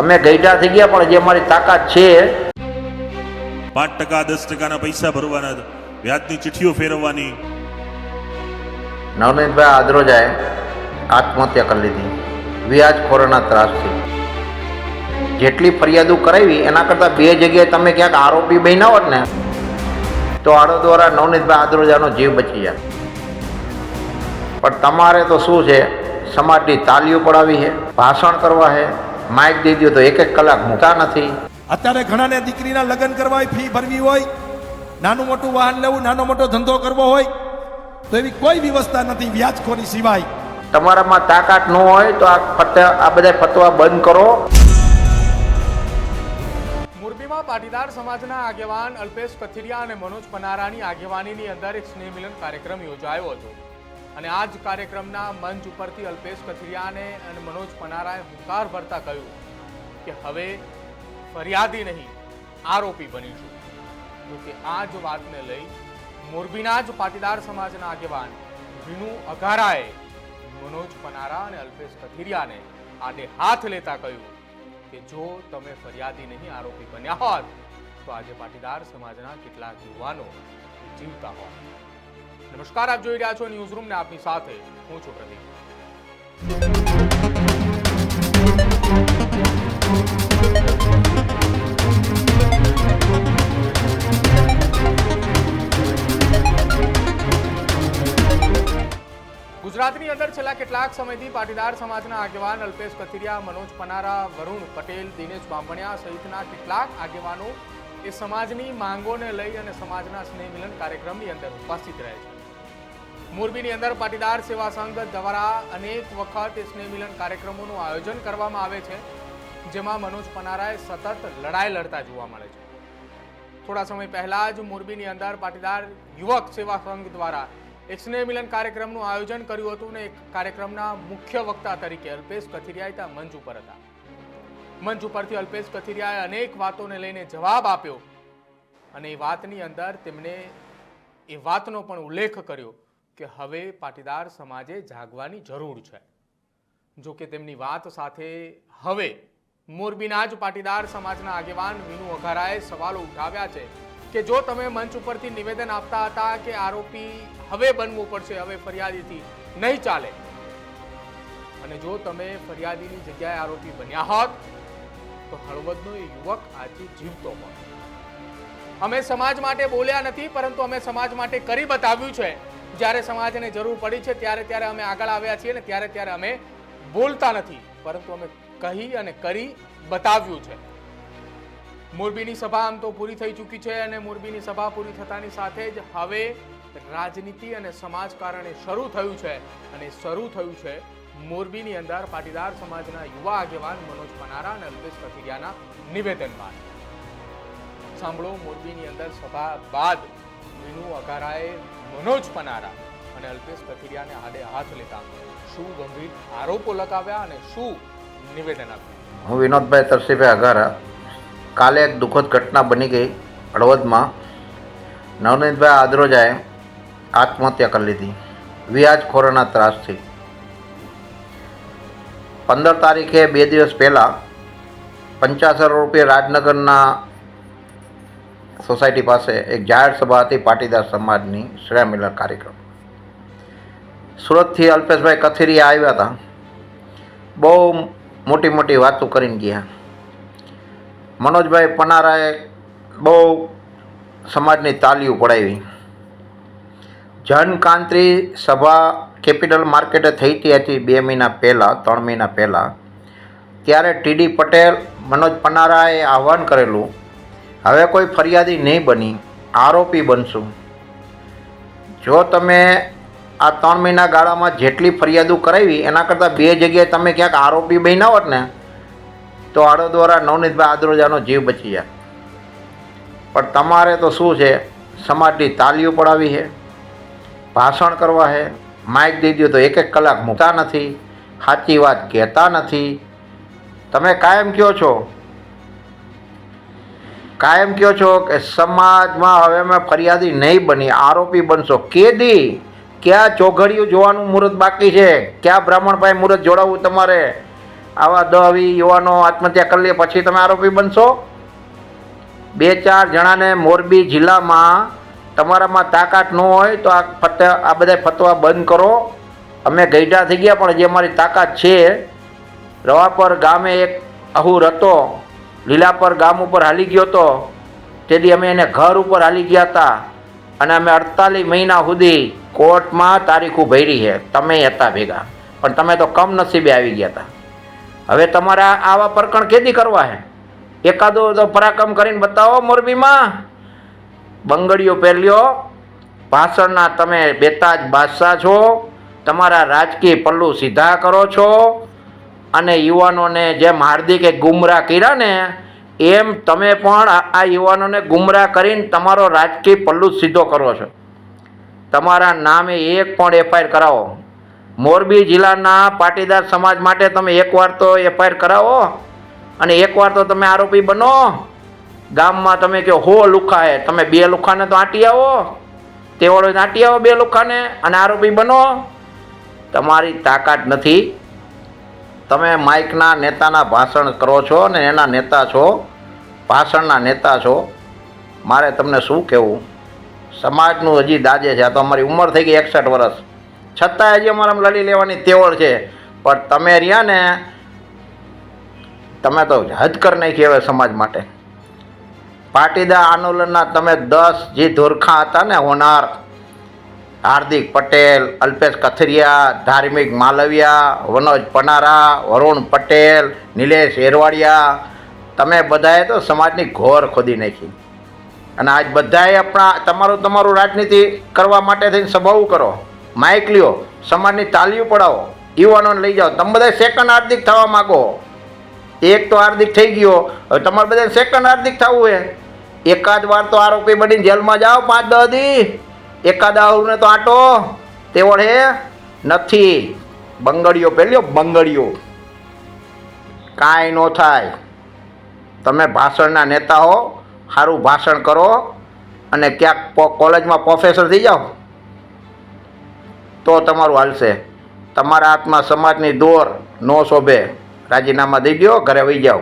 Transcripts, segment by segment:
અમે ગઈડા થઈ ગયા પણ જે અમારી તાકાત છે પાંચ ટકા દસ ટકાના પૈસા ભરવાના વ્યાજની ચિઠ્ઠીઓ ફેરવવાની. નવનીતભાઈ આદરોજાએ આત્મહત્યા કરી લીધી. વ્યાજખોરોના ત્રાસથી. જેટલી ફરિયાદો કરાવી એના કરતાં બે જગ્યાએ તમે ક્યાંક આરોપી બન્યા હોત ને તો આડો દ્વારા નવનીતભાઈ આદરોજાનો જીવ બચી જાય. પણ તમારે તો શું છે સમાજની તાલીઓ પડાવી છે ભાષણ કરવા છે માઇક દઈ દો તો એક એક કલાક મૂકતા નથી. અત્યારે ઘણાને દીકરીના લગ્ન કરવા હોય ફી ભરવી હોય નાનું મોટું વાહન લેવું નાનો મોટો ધંધો કરવો હોય તો એવી કોઈ વ્યવસ્થા નથી વ્યાજખોરી સિવાય. તમારામાં તાકાત ન હોય તો આ ફત આ બધા ફતવા બંધ કરો. મોરબીમાં પાટીદાર સમાજના આગેવાન અલ્પેશ કથિરિયા અને મનોજ પનારાની આગેવાનીની અંદર એક સ્નેહ મિલન કાર્યક્રમ યોજાયો હતો. અને આ જ કાર્યક્રમના મંચ ઉપરથી અલ્પેશ કથિરિયાને અને મનોજ પનારાએ હુંકાર ભરતા કહ્યું કે હવે ફરિયાદી નહીં, આરોપી બનીશું. જો કે આ જ વાતને લઈ મોરબીના જ પાટીદાર સમાજના આગેવાન વિનુ અઘારાએ મનોજ પનારા અને અલ્પેશ કથિરિયાને આડે હાથ લેતા કહ્યું કે જો તમે ફરિયાદી નહીં, આરોપી બન્યા હોત, તો આજે પાટીદાર સમાજના કેટલાક યુવાનો જીવતા હોત. નમસ્કાર, આપ જોઈ રહ્યા છો ન્યૂઝ રૂમ ને આપની સાથે હું છું પ્રદીપ. ગુજરાતની અંદર છેલ્લા કેટલાક સમયથી પાટીદાર સમાજના આગેવાન અલ્પેશ કથિરિયા, મનોજ પનારા, વરુણ પટેલ, દિનેશ બાંભણિયા સહિતના કેટલાક આગેવાનો એ સમાજની માંગોને લઈ અને સમાજના સ્નેહ મિલન કાર્યક્રમની અંદર ઉપસ્થિત રહે છે. મોરબીની અંદર પાટીદાર સેવા સંઘ દ્વારા અનેક વખત સ્નેહમિલન સ્નેહ મિલન કાર્યક્રમોનું આયોજન કરવામાં આવે છે, જેમાં મનોજ પનારાએ સતત લડાઈ લડતા જોવા મળે છે. થોડા સમય પહેલા જ મોરબીની અંદર પાટીદાર યુવક સેવા સંઘ દ્વારા એક સ્નેહમિલન કાર્યક્રમનું આયોજન કર્યું હતું ને એક કાર્યક્રમના મુખ્ય વક્તા તરીકે અલ્પેશ કથિરિયાએ ત્યાં મંચ ઉપર હતા. મંચ ઉપરથી અલ્પેશ કથિરિયાએ અનેક વાતોને લઈને જવાબ આપ્યો અને એ વાતની અંદર તેમણે એ વાતનો પણ ઉલ્લેખ કર્યો કે હવે પાટીદાર સમાજે જાગવાની જરૂર છે. જો કે તેમની વાત સાથે હવે મોરબીના જ પાટીદાર સમાજના આગેવાન વિનુ અઘારાએ સવાલો ઉઠાવ્યા છે કે જો તમે મંચ ઉપરથી નિવેદન આપતા હતા કે આરોપી હવે બનવું પડશે, હવે ફરિયાદીથી નહીં ચાલે. અને જો તમે ફરિયાદીની જગ્યાએ આરોપી બન્યા હોત, તો હળવદનો એ યુવક આજે જીવતો હોત. અમે સમાજ માટે બોલ્યા નથી, પરંતુ અમે સમાજ માટે કરી બતાવ્યું છે જ્યારે સમાજને જરૂર પડી છે, ત્યારે ત્યારે અમે આગળ આવ્યા છીએ અને ત્યારે ત્યારે અમે બોલતા નથી, પરંતુ અમે કહી અને કરી બતાવ્યું છે. મોરબીની સભા આમ તો પૂરી થઈ ચૂકી છે અને મોરબીની સભા પૂરી થતાની સાથે જ હવે રાજનીતિ અને સમાજકારણે શરૂ થયું છે અને શરૂ થયું છે મોરબીની અંદર પાટીદાર સમાજના યુવા આગેવાન મનોજ પનારા અને અલ્પેશ કથિરિયાના નિવેદન બાદ. સાંભળો, મોરબીની અંદર સભા બાદ વિનુ અકારાએ મનોજ પનારા અને અલ્પેશ કથિરિયાને આડે હાથ લેતા શું ગંભીર આરોપો લગાવ્યા અને શું નિવેદન આપ્યું? હું વિનોદભાઈ તરસીભાઈ અઘારા કાલે એક દુઃખદ ઘટના બની ગઈ હળવદમાં. નવનીતભાઈ આદરોજાએ આત્મહત્યા કરી લીધી. વ્યાજખોરોના ત્રાસથી. પંદર તારીખે બે દિવસ પહેલાં પંચાસર રૂપિયા રાજનગરના સોસાયટી પાસે એક જાહેર સભા હતી, પાટીદાર સમાજની શ્રેયા મિલન કાર્યક્રમ. સુરતથી અલ્પેશભાઈ કથિરિયા આવ્યા હતા. બહુ મોટી મોટી વાતો કરીને ગયા. મનોજભાઈ પનારાએ બહુ સમાજની તાલીઓ પડાવી. જનકાંત્રી સભા કેપિટલ માર્કેટે થઈ હતી હતી બે મહિના પહેલાં, ત્રણ મહિના પહેલાં. ત્યારે ટીડી પટેલ, મનોજ પનારાએ આહવાન કરેલું હવે કોઈ ફરિયાદી નહીં બની, આરોપી બનશું. જો તમે આ ત્રણ મહિના ગાળામાં જેટલી ફરિયાદો કરાવી, એના કરતાં બે જગ્યાએ તમે ક્યાંક આરોપી બન્યા હોત ને, તો આડો દ્વારા નવનીતભાઈ આદરોજાનો જીવ બચી જાય. પણ તમારે તો શું છે, સમાજની તાલીઓ પડાવી છે, ભાષણ કરવા છે, માઇક દઈ દો તો એક એક કલાક મૂકતા નથી, સાચી વાત કહેતા નથી. તમે કાયમ કહો છો કાયમ કહો છો કે સમાજમાં હવે અમે ફરિયાદી નહીં બની, આરોપી બનશો. કેદી? ક્યાં ચોઘડિયું જોવાનું મુહૂર્ત બાકી છે? ક્યાં બ્રાહ્મણભાઈ મુહૂર્ત જોડાવવું તમારે? આવા દવી યુવાનો આત્મહત્યા કરી લે, પછી તમે આરોપી બનશો? બે, ચાર જણાને મોરબી જિલ્લામાં તમારામાં તાકાત ન હોય તો આ ફત, આ બધા ફતવા બંધ કરો. અમે ગઈઢા થઈ ગયા, પણ જે અમારી તાકાત છે, રવાપર ગામે એક અહુર હતો લીલાપર ગામ ઉપર હાલી ગયો હતો તેથી અમે એને ઘર ઉપર હાલી ગયા હતા. અને અમે અડતાલીસ મહિના સુધી કોર્ટમાં તારીખો ભરી છે. તમે હતા ભેગા. પણ તમે તો કમનસીબે આવી ગયા હતા. હવે તમારા આવા પ્રકરણ કેદી કરવા હે? એકાદો તો પરાક્રમ કરીને બતાવો મોરબીમાં. બંગડીઓ પહેર્યો. ભાષણના તમે બેતાજ બાદશાહ છો. તમારા રાજકીય પલ્લુ સીધા કરો છો. અને યુવાનોને જેમ હાર્દિકે ગુમરાહ કર્યા ને, એમ તમે પણ આ યુવાનોને ગુમરાહ કરીને તમારો રાજકીય પલ્લુ સીધો કરો છો. તમારા નામે એક પણ એફઆઈઆર કરાવો. મોરબી જિલ્લાના પાટીદાર સમાજ માટે તમે એકવાર તો એફઆઈઆર કરાવો અને એકવાર તો તમે આરોપી બનો. ગામમાં તમે કહો, હો, લુખાએ. તમે બે લુખાને તો આંટી આવો. તેવડો આંટી આવો બે લુખાને અને આરોપી બનો. તમારી તાકાત નથી. તમે માઇકના નેતાના ભાષણ કરો છો ને એના નેતા છો, ભાષણના નેતા છો, મારે તમને શું કહેવું? સમાજનું હજી દાજે છે, આ તો અમારી ઉંમર થઈ ગઈ એકસઠ વર્ષ. છતાંય હજી અમારે લડી લેવાની તેવડ છે. પણ તમે રહ્યા ને, તમે તો હદ કર નાખી હવે સમાજ માટે. પાટીદાર આંદોલનના તમે દસ જે ધોરખા હતા ને હોનાર હાર્દિક પટેલ, અલ્પેશ કથરિયા, ધાર્મિક માલવિયા, વનોજ પનારા, વરુણ પટેલ, નિલેશ એરવાડિયા. તમે બધાએ તો સમાજની ઘોર ખોદી નાખી. અને આજ બધાએ આપણા તમારું તમારું રાજનીતિ કરવા માટે થઈને સભાઓ કરો. માઇક લ્યો, સમાજની તાલીઓ પડાવો, યુવાનોને લઈ જાઓ. તમે બધા સેકન્ડ હાર્દિક થવા માગો. એક તો હાર્દિક થઈ ગયો, હવે તમારે બધા સેકન્ડ હાર્દિક થવું હે એકાદ વાર તો આરોપી બનીને જેલમાં જાઓ, પાંચ દસ દી. એકાદ આહુને તો આટો. તેઓ હે, નથી. બંગડીઓ પહેલ્યો બંગડીઓ. કાંઈ ન થાય. તમે ભાષણના નેતા હો સારું ભાષણ કરો અને ક્યાંક કોલેજમાં પ્રોફેસર થઈ જાઓ. તો તમારું હાલશે. તમારા હાથમાં સમાજની દોર નો શોભે. રાજીનામા દઈ દો ઘરે વહી જાઓ.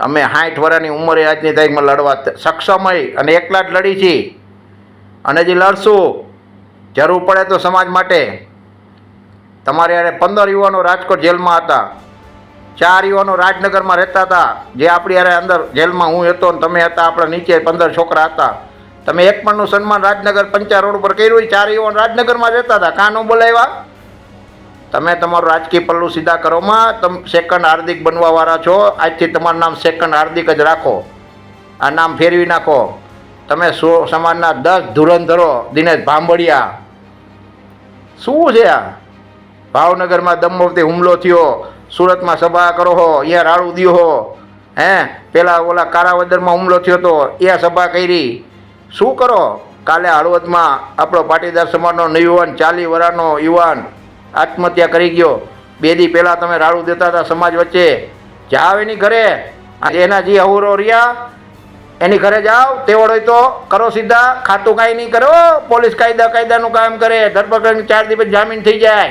અમે સાઠ વર્ષની ઉંમરે આજની તારીખમાં લડવા સક્ષમય અને એકલા જ લડી છીએ અને જે લડશું, જરૂર પડે તો સમાજ માટે. તમારે યારે પંદર યુવાનો રાજકોટ જેલમાં હતા, ચાર યુવાનો રાજનગરમાં રહેતા હતા, જે આપણી યારે અંદર જેલમાં હું હતો ને તમે હતા, આપણા નીચે પંદર છોકરા હતા. તમે એક પણનું સન્માન રાજનગર પંચા રોડ ઉપર કર્યું, ચાર યુવાન રાજનગરમાં રહેતા હતા. કાં ન બોલાવ્યા? તમે તમારું રાજકીય પલ્લું સીધા કરોમાં તમે સેકન્ડ હાર્દિક બનવાવાળા છો. આજથી તમારું નામ સેકન્ડ હાર્દિક જ રાખો. આ નામ ફેરવી નાખો. તમે સો સમાજના દસ ધુરંધરો, દિનેશ ભાંભળિયા શું છે આ? ભાવનગરમાં દમોવતી હુમલો થયો, સુરતમાં સભા કરો હો અહીંયા રાડું દ્યો હો, હે? પેલા ઓલા કારાવદરમાં હુમલો થયો તો એ સભા કરી. શું કરો? કાલે હળવદમાં આપણો પાટીદાર સમાજનો નયુવાન ચાલી વરાનો યુવાન આત્મહત્યા કરી ગયો. બે દી પહેલાં તમે રાડું દેતા હતા સમાજ વચ્ચે. જાવ એની ઘરે. એના જે અવરો રહ્યા. એની ઘરે જાઓ તેવડ હોય તો કરો સીધા, ખાતું કાંઈ નહીં કરો, પોલીસ કાયદા કાયદાનું કામ કરે, ધરપકડની ચાર દિવસ જામીન થઈ જાય.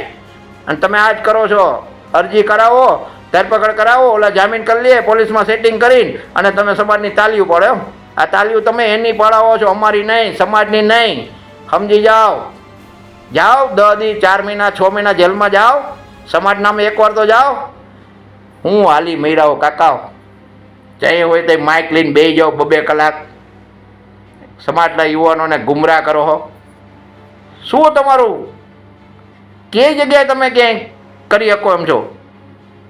અને તમે આ જ કરો છો. અરજી કરાવો, ધરપકડ કરાવો, ઓલા જામીન કરી લે, પોલીસમાં સેટિંગ કરીને, અને તમે સમાજની તાલીઓ પડે આ તાલીઓ તમે એની પડાવો છો, અમારી નહીં, સમાજની નહીં. સમજી જાઓ. જાઓ દસ દી, ચાર મહિના, છ મહિના જેલમાં જાઓ. સમાજ નામે એકવાર તો જાઓ. હું હાલી મૈરાઓ કાકાઓ. ચાહે હોય તો માઇક લઈને બે જાઓ બબે કલાક. સમાજના યુવાનોને ગુમરાહ કરો હો. શું તમારું? કે જગ્યાએ તમે ક્યાંય કરી શકો એમ છો?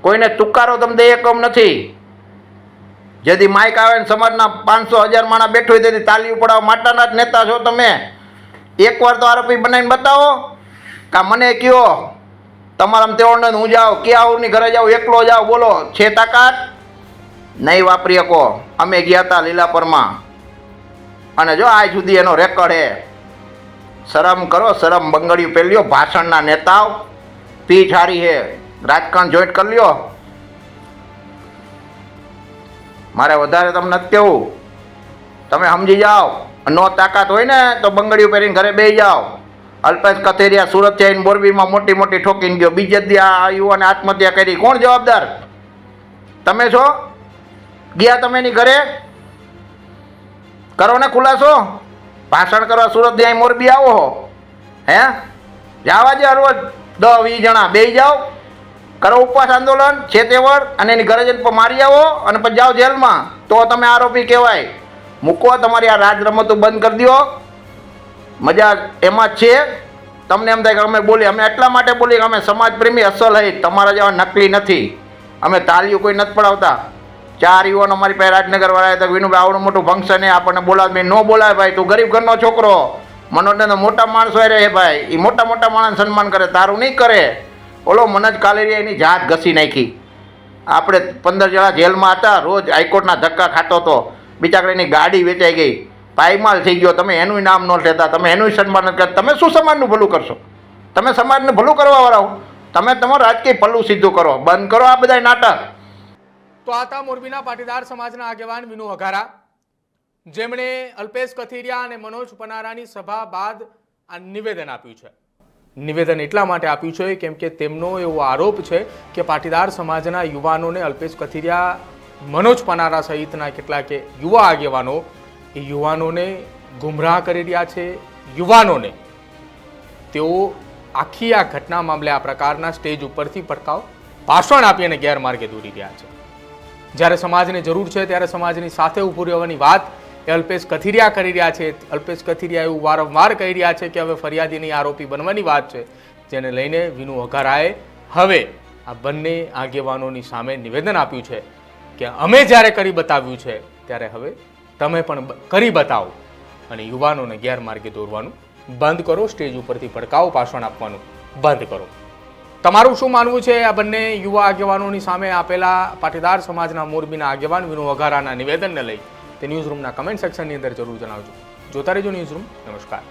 કોઈને તુકારો તમે દઈ શકો નથી. જેથી માઇક આવે ને સમાજના પાંચસો હજાર માણસ બેઠો હોય તેથી તાલી પડાવવા માટેના જ નેતા છો તમે. એકવાર તો આરોપી બનાવીને બતાવો. કા મને કયો? તમારા તેવડને હું જાઉં ક્યાં આવની ઘરે જાઉં, એકલો જાઉં, બોલો, છે તાકાત? નહીં વાપરી શકો. અમે ગયા હતા લીલાપરમાં. અને જો આજ સુધી એનો રેકોર્ડ હે. શરમ કરો, શરમ બંગડીયું પહેલ્યો ભાષણના નેતાઓ. પી હારી હે. રાજકારણ જોઈન્ટ કરી લ્યો. મારે વધારે તમને નથી કહેવું. તમે સમજી જાઓ. નો તાકાત હોય ને તો બંગડીઓ પહેરીને ઘરે બેસી જાઓ. અલ્પેશ કથેરિયા સુરતથી આવીને મોરબીમાં મોટી મોટી ઠોકીને ગયો. બીજે આ યુવાને આત્મહત્યા કરી. કોણ જવાબદાર? તમે છો? ગયા તમે એની ઘરે? કરો ને ખુલાસો. ભાષણ કરવા સુરત ત્યાં મોરબી આવો હો. હે? જાવા જે રોજ દસ વીસ જણા. બે જાઓ. કરો ઉપવાસ આંદોલન છે તે વર અને એની ઘરે જઈને મારી આવો અને પછી જાઓ જેલમાં. તો તમે આરોપી કહેવાય. મૂકો તમારી આ રાજ રમતો બંધ કરી દો મજા એમાં જ છે. તમને એમ થાય કે અમે બોલીએ અમે એટલા માટે બોલીએ કે અમે સમાજ પ્રેમી, અસલ હઈ તમારા જેવા નકલી નથી. અમે તાલીઓ કોઈ નથી પડાવતા. ચાર યુવાનો અમારી પાસે રાજનગર વાળા હતા. વિનુભાઈ, આવડું મોટું ફંક્શન આપણને બોલાવે. મેં ન બોલાવે ભાઈ, તું ગરીબ ઘરનો છોકરો. મનોજને મોટા માણસો રહે ભાઈ. એ મોટા મોટા માણસ સન્માન કરે. તારું નહીં કરે. ઓલો મનોજ કાલેરિયા એની જાત ઘસી નાખી. આપણે પંદર જણા જેલમાં હતા. રોજ હાઈકોર્ટના ધક્કા ખાતો હતો. બિચારા એની ગાડી વેચાઈ ગઈ. પાયમાલ થઈ ગયો. તમે એનું નામ ન લેતા. તમે એનું સન્માન નથી તમે શું સમાજનું ભલું કરશો? તમે સમાજને ભલું કરવા વાળા હો. તમે તમારું રાજકીય પલ્લું સીધું કરો. બંધ કરો આ બધા નાટક. તો આ હતા મોરબીના પાટીદાર સમાજના આગેવાન વિનુ વઘારા જેમણે અલ્પેશ કથિરિયા અને મનોજ પનારાની સભા બાદ આ નિવેદન આપ્યું છે. નિવેદન એટલા માટે આપ્યું છે કેમ કે તેમનો એવો આરોપ છે કે પાટીદાર સમાજના યુવાનોને અલ્પેશ કથિરિયા, મનોજ પનારા સહિતના કેટલાક યુવા આગેવાનો એ યુવાનોને ગુમરાહ કરી રહ્યા છે. યુવાનોને તેઓ આખી આ ઘટના મામલે આ પ્રકારના સ્ટેજ ઉપરથી ભડકાવ, ભાષણ આપી અને ગેરમાર્ગે દોરી રહ્યા છે. જ્યારે સમાજને જરૂર છે ત્યારે સમાજની સાથે ઊભું રહેવાની વાત એ અલ્પેશ કથિરિયા કરી રહ્યા છે. અલ્પેશ કથિરિયા એવું વારંવાર કહી રહ્યા છે કે હવે ફરિયાદીની આરોપી બનવાની વાત છે, જેને લઈને વિનુ અઘારાએ હવે આ બંને આગેવાનોની સામે નિવેદન આપ્યું છે કે અમે જ્યારે કરી બતાવ્યું છે, ત્યારે હવે તમે પણ કરી બતાવો અને યુવાનોને ગેરમાર્ગે દોરવાનું બંધ કરો, સ્ટેજ ઉપરથી પડકાવો ભાષણ આપવાનું બંધ કરો. તમારું શું માનવું છે આ બંને યુવા આગેવાનોની સામે આપેલા પાટીદાર સમાજના મોરબીના આગેવાન વિનુ વઘારાના નિવેદનને લઈ તે ન્યૂઝરૂમના કમેન્ટ સેક્શનની અંદર જરૂર જણાવજો. જોતા રહેજો ન્યૂઝરૂમ નમસ્કાર.